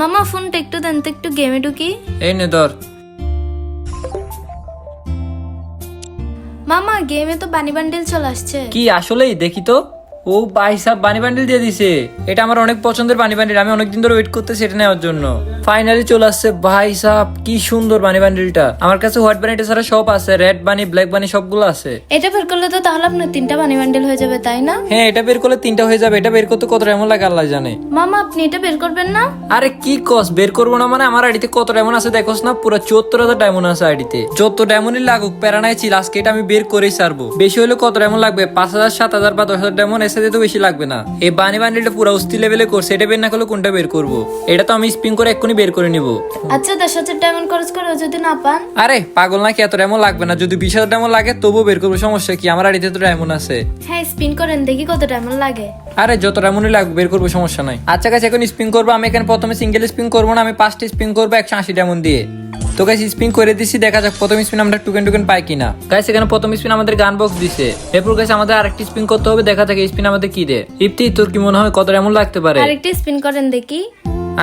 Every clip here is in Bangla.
মামা ফোনটা একটু দেন তো একটু গেমে ঢুকি। এই নে ধর। মামা গেমে তো বানি বান্ডেল চলে আসছে। কি আসলেই? দেখি তো। ও ভাই সাহেব বানি বান্ডিল দিয়ে দিছে। এটা আমার অনেক পছন্দের বানি বান্ডিল আমি অনেকদিন ধরে ওয়েট করতেছি এটা নেওয়ার জন্য। ফাইনালি চলে আসছে ভাই সাহেব কি সুন্দর বানি বান্ডিলটা। আমার কাছে হোয়াইট বানিটা ছাড়া সব আছে রেড বানি ব্ল্যাক বানি সবগুলো আছে। এটা বের করলে তো তাহলে আপনার তিনটা বানি বান্ডিল হয়ে যাবে তাই না? হ্যাঁ এটা বের করলে তিনটা হয়ে যাবে এটা বের করতে কত এমন লাগে আল্লাহ জানে। মামা আপনি এটা বের করবেন না? আরে কি কস বের করব না মানে আমার আইডিতে কত ডায়মন্ড আছে দেখোস না পুরো চুয়াত্তর হাজার ডায়মন্ড আছে আইডিতে। যত ডায়মন্ডই লাগুক প্যারানাই ছিল আজকে এটা আমি বের করেই সারবো বেশি হলে কত ডায়মন্ড লাগবে? পাঁচ হাজার সাত হাজার বা দশ হাজার ডায়মন্ড এসে তো বেশি লাগবে না। এই বানি বান্ডিলটা পুরো অস্থি লেভেলে করছে এটা বের না করলে কোনটা বের করব? এটা তো আমি স্পিন করে এক্ষুনি বের করে নিবো। আচ্ছা দশ হাজার ডায়মন্ড খরচ করে যদি না পান? আরে পাগল নাকি? এত ডায়মন্ড লাগবে না। যদি বিশ হাজার ডায়মন্ড লাগে তবুও বের করব। সমস্যা কি? আমার আইডিতে তো ডায়মন্ড আছে। হ্যাঁ স্পিন করেন দেখি কত ডায়মন্ড লাগে। আরে যত ডায়মন্ডই লাগবে বের করব সমস্যা নাই। আচ্ছা গাছ এখন স্পিন করব। আমি এখানে প্রথমে সিঙ্গেল স্পিন করব না আমি পাঁচটা স্পিন করব একশো আশি ডায়মন্ড দিয়ে। তো গাইস স্পিন করে দিছি দেখা যাক প্রথম স্পিন আমরা টুকেন টুকেন পাই কিনা। গাইস এখানে প্রথম স্পিন আমাদের গান বক্স দিছে। এরপর গাইস আমাদের আরেকটি স্পিন করতে হবে দেখা যাক স্পিন আমাদের কি দে ইফতি তোর কি মনে হয় কত এমন লাগতে পারে? আরেকটি স্পিন করেন দেখি।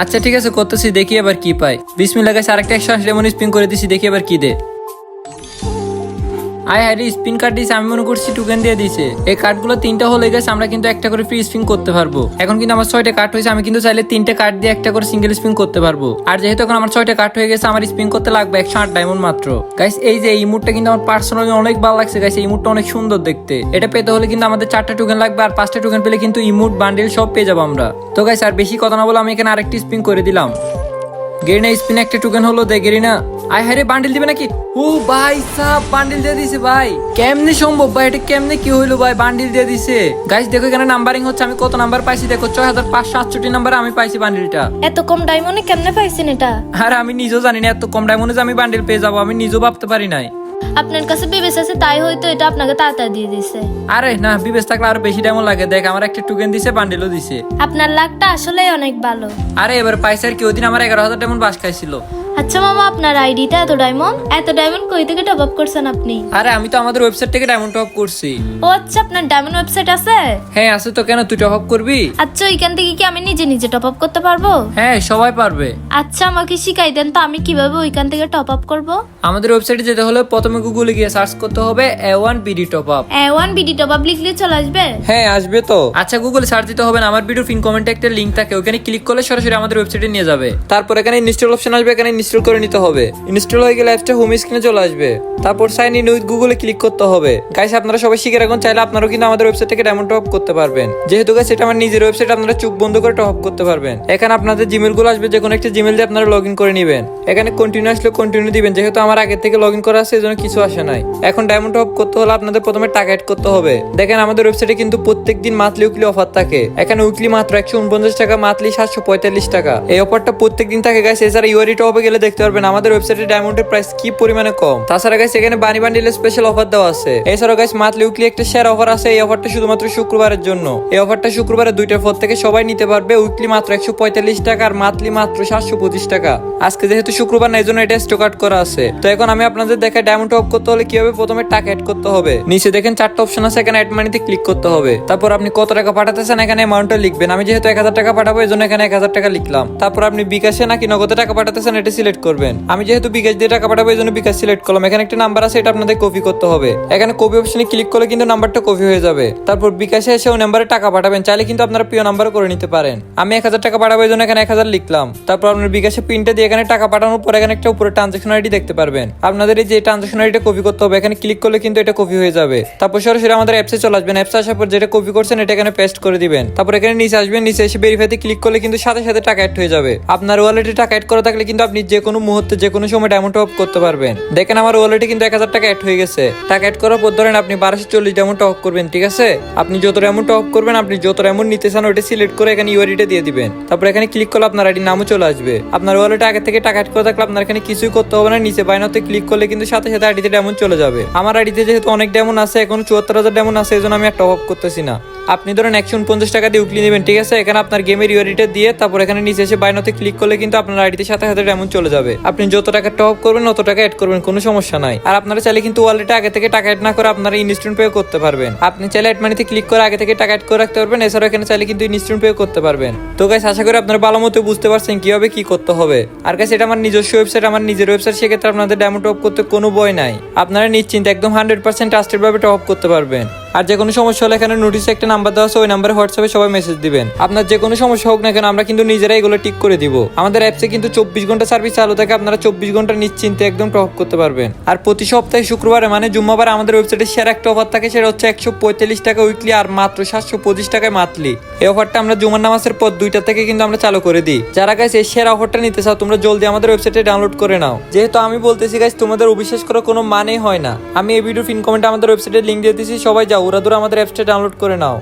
আচ্ছা ঠিক আছে করতেছি দেখি এবার কি পাই। বিশ বিসমিল্লা গাছ আরেকটা একশো আসলে এমন স্পিন করে দিছি দেখি এবার কি দে আয় হ্যাঁ স্পিন কার্ড দিয়েছে আমি মনে করছি টুকেন দিয়ে দিছে। এই কার্ডগুলো তিনটা হলে গেছে, আমরা কিন্তু একটা করে ফ্রি স্পিন করতে পারব। এখন কিন্তু আমার ছয়টা কার্ড হয়েছে, আমি কিন্তু চাইলে তিনটে কার্ড দিয়ে একটা করে সিঙ্গেল স্পিন করতে পারব। আর যেহেতু এখন আমার ছয়টা কার্ড হয়ে গেছে, আমার স্পিন করতে লাগবে একশো আট ডায়মন্ড মাত্র। গাইস এই যে এই মুডটা কিন্তু আমার পার্সোনালি অনেক ভালো লাগছে গাইস এই মুডটা অনেক সুন্দর দেখতে। এটা পেতে হলে কিন্তু আমাদের চারটা টোকেন লাগবে, আর পাঁচটা টোকেন পেলে কিন্তু ইমুট বান্ডেল সব পেয়ে যাব আমরা। তো গাইস আর বেশি কথা না বলে আমি এখানে আরেকটি স্পিন করে দিলাম। গেরিনা স্পিন একটা টোকেন হলো দে গেরিনা। আই হারে বান্ডিল দিবে নাকি? ও ভাই সাহ বান্ডিল দিয়ে দিছে ভাই। কেমনে সম্ভব ভাই এটা কেমনে কি হইল ভাই বান্ডিল দিয়ে দিছে? গাইস দেখো এখানে নাম্বারিং হচ্ছে আমি কত নাম্বার পাইছি? দেখো ছয় হাজার পাঁচশো আটষট্টি নাম্বার আমি পাইছি বান্ডিলটা এত কম ডায়মন্ডে কেমনে পাইছেন এটা? আর আমি নিজেও জানি না এত কম ডায়মন্ডে যে আমি বান্ডিল পেয়ে যাব আমি নিজেও ভাবতে পারি নাই। আপনার কাছে বিবেচ আছে তাই হয়তো এটা আপনাকে তাড়াতাড়ি দিয়ে দিছে আরে না বিবেচ থাকলে আরও বেশি ডায়মন্ড লাগে। দেখ আমার একটা টোকেন দিছে বান্ডেলও দিছে। আপনার লাকটা আসলেই অনেক ভালো। আরে এবার পাইসার কি ওদিন আমার এগারো হাজার টেমন বাস খাইছিল? আচ্ছা মামা আপনার আইডিটা এত ডায়মন্ড এত ডায়মন্ড কই থেকে টপ আপ করছেন আপনি? আরে আমি তো আমাদের ওয়েবসাইট থেকে ডায়মন্ড টপ করছি। ও আচ্ছা আপনার ডায়মন্ড ওয়েবসাইট আছে? হ্যাঁ আছে তো কেন তুই টপ আপ করবি? আচ্ছা ওইখান থেকে কি আমি নিজে নিজে টপ আপ করতে পারব? হ্যাঁ সবাই পারবে। আচ্ছা আমাকে শিখাই দেন তো আমি কীভাবে ওইখান থেকে টপ আপ করব? আমাদের ওয়েবসাইটে যেতে হলে প্রথমে গুগলে গিয়ে সার্চ করতে হবে A one BD top up A one BD top up লিখলে চলে আসবে? হ্যাঁ আসবে তো। আচ্ছা গুগলে সার্চ দিতে হবে না আমার ভিডিও ফিন কমেন্টে একটা লিংক থাকে ওখানে ক্লিক করলে সরাসরি আমাদের ওয়েবসাইটে নিয়ে যাবে। তারপর এখানে ইনস্টল অপশন আসবে এখানে ইনস্টল করে নিতে হবে। ইনস্টল হয়ে গেলে অ্যাপসটা হোম স্ক্রিনে চলে আসবে। তারপর সাইন ইন উইথ গুগলে ক্লিক করতে হবে। গাইস আপনারা সবাই শিখে রাখুন, চাইলে আপনারাও কিন্তু আমাদের ওয়েবসাইট থেকে ডায়মন্ড টপ করতে পারবেন। যেহেতু গাইস এটা আমার নিজের ওয়েবসাইট আপনারা চোখ বন্ধ করে টপ করতে পারবেন। এখানে আপনাদের জিমেলগুলো আসবে যে কোনো একটা জিমেল দিয়ে আপনারা লগ ইন করে নেবেন। এখানে কন্টিনিউ আসলে কন্টিনিউ দিবেন। যেহেতু আমার আগে থেকে লগ ইন করা আছে, এজন্য কিছু আসে নাই। এখন ডায়মন্ড টপ করতে হলে আপনাদের প্রথমে টাকা অ্যাড করতে হবে। দেখেন আমাদের ওয়েবসাইটে কিন্তু প্রত্যেক দিন মান্থলি উইকলি অফার থাকে। এখানে উইকলি মাত্র একশো উনপঞ্চাশ টাকা মান্থলি সাতশো পঁয়তাল্লিশ টাকা। এই অফারটা প্রত্যেক দিন থাকে গাইস এছাড়া ইউআরি টপে গেলে দেখতে পারবেন আমাদের ওয়েবসাইটে ডায়মন্ডের প্রাইস কি পরিমাণে কম। তাছাড়া গাইস এখানে বানি বান্ডিলের স্পেশাল অফার দেওয়া আছে। এছাড়াও গাইস মান্থলি উইকলি একটা শেয়ার অফার আছে। এই অফারটা শুধুমাত্র শুক্রবারের জন্য। এই অফারটা শুক্রবারের দুইটার পর থেকে সবাই নিতে পারবে। উইকলি মাত্র একশো পঁয়তাল্লিশ টাকা আর মান্থলি মাত্র সাতশো পঁচিশ টাকা। আজকে যেহেতু শুক্রবার না এই জন্য এটা স্টক আউট করা আছে। তো এখন আমি আপনাদের দেখে ডায়মন্ড টপ করতে হলে কীভাবে প্রথমে টাকা অ্যাড করতে হবে। নিচে দেখেন চারটা অপশন আছে, এখানে অ্যাড মানিতে ক্লিক করতে হবে। তারপর আপনি কত টাকা পাঠাতেছেন, এখানে অ্যামাউন্টটা লিখবেন। আমি যেহেতু এক হাজার টাকা পাঠাবো এই জন্য এখানে এক হাজার টাকা লিখলাম। তারপর আপনি বিকাশে নাকি নগদে টাকা পাঠাতেছেন, এটা সিলেক্ট করবেন। আমি যেহেতু বিকাশ দিয়ে টাকা পাঠাবো এই জন্য বিকাশ সিলেক্ট করলাম। এখানে একটা নাম্বার আছে, এটা আপনাদের কপি করতে হবে। এখানে কপি অপশনে ক্লিক করলে কিন্তু নাম্বারটা কপি হয়ে যাবে। তারপর বিকাশে এসে ওই নাম্বারে টাকা পাঠাবেন। চাইলে কিন্তু আপনারা প্রিয় নাম্বার করে নিতে পারেন। আমি এক হাজার টাকা পাঠাবো এই জন্য এখানে এক হাজার লিখলাম। তারপর আপনার বিকাশে পিনটা দিয়ে এখানে টাকা পাঠানোর পর এখানে একটা উপরে ট্রানজাকশন আইডি দেখতে পারবেন। আপনাদের এই যে ট্রানজাকশন আইডিটা কপি করতে হবে, এখানে ক্লিক করলে কিন্তু এটা কপি হয়ে যাবে। তারপর সরাসরি আমাদের অ্যাপসে চলে আসবেন। অ্যাপসে আসার পর যেটা কপি করছেন, এটা এখানে পেস্ট করে দিবেন। তারপর এখানে নিচে আসবেন, নিচে এসে ভেরিফাইতে ক্লিক করলে কিন্তু সাথে সাথে টাকা অ্যাড হয়ে যাবে। আপনার ওয়ালেটে টাকা অ্যাড করা থাকলে কিন্তু আপনি যে কোনো মুহূর্তে, যে কোনো সময় ডায়মন্ড টপ করতে পারবেন। দেখেন আমার ওয়ালেটে কিন্তু এক হাজার টাকা অ্যাড হয়ে গেছে। টাকা অ্যাড করার পর ধরেন আপনি বারোশো চল্লিশ ডায়মন্ড টপ করবেন, ঠিক আছে? আপনি যত ডায়মন্ড টপ করবেন, আপনি যত ডায়মন্ড নিতে চান ওটা সিলেক্ট করে এখানে ইউআইডিটা দিয়ে দিবেন। তারপর এখানে ক্লিক করলে আপনার আইডি নামও চলে আসবে। আপনার ওয়ালেটে আগে থেকে টাকা অ্যাড করে থাকলে আপনার এখানে কিছুই করতে হবে না, নিচে বাইনাতে ক্লিক করলে কিন্তু সাথে সাথে আইডিতে ডেমন চলে যাবে। আমার আইডিতে যেহেতু অনেক ডেমন আছে, এখন চুয়াত্তর হাজার ডেমন আছে এই জন্য আমি আর টপ করতেছি না। আপনি ধরেন একশো উনপঞ্চাশ টাকা দিয়ে উইকলি নেবেন, ঠিক আছে? এখানে আপনার গেমের ইউআরিটা দিয়ে তারপর এখানে নিচে এসে বাইনাতে ক্লিক করলে কিন্তু আপনার আইডিতে সাথে সাথে ডেমন চলে যাবে। আপনি যত টাকা টপ করবেন তত টাকা অ্যাড করবেন, কোনো সমস্যা নাই। আর আপনারা চাইলে কিন্তু ওয়ালেটে আগে থেকে টাকা অ্যাড না করে আপনারা ইনস্ট্যান্ট পে করতে পারবেন। আপনি চাইলে অ্যাড মানিতে ক্লিক করে আগে থেকে টাকা অ্যাড করে রাখতে পারবেন, এছাড়াও এখানে চাইলে কিন্তু ইনস্ট্যান্ট পে করতে পারবেন। তো গাইস আশা করি আপনারা ভালো মতো বুঝতে পারছেন কীভাবে কি করতে হবে। আর গাইস এটা আমার নিজস্ব ওয়েবসাইট আমার নিজের ওয়েবসাইট সেক্ষেত্রে আপনাদের ডেমো টপ করতে কোনো বই নাই। আপনারা নিশ্চিন্তে একদম হান্ড্রেড পার্সেন্ট ট্রাস্টেড ভাবে টপ করতে পারবেন। আর যে কোনো সমস্যা হলে এখানে নোটিশে একটা নাম্বার দেওয়া আছে, ওই নাম্বারে হোয়াটসঅ্যাপে সবাই মেসেজ দিবেন। আপনার যে কোনো সমস্যা হোক না কেন, আমরা কিন্তু নিজেরাই এগুলো ঠিক করে দিব। আমাদের অ্যাপসে কিন্তু চব্বিশ ঘণ্টা সার্ভিস চালু থাকে, আপনারা চব্বিশ ঘণ্টা নিশ্চিন্তে একদম টপ করতে পারবেন। আর প্রতি সপ্তাহে শুক্রবারে মানে জুম্মাবার, আমাদের ওয়েবসাইটে শেয়ার একটা অফার থাকে, সেটা হচ্ছে একশো পঁয়তাল্লিশ টাকা উইকলি আর মাত্র সাতশো পঁচিশ টাকায় মান্থলি এই অফারটা আমরা জুমার নামাজের পর দুইটা থেকে কিন্তু আমরা চালু করে দিই। যারা গাইস এই শেয়ার অফারটা নিতে চাও, তোমরা জলদি আমাদের ওয়েবসাইটে ডাউনলোড করে নাও। যেহেতু আমি বলতেছি গাইস তোমাদের অবিশ্বাস করার কোনো মানেই হয় না। আমি এই ভিডিও ফিন কমেন্টে আমাদের ওয়েবসাইটের লিঙ্ক দিয়ে দিয়েছি, সবাই যাও ধরে আমাদের অ্যাপসটা ডাউনলোড করে নাও।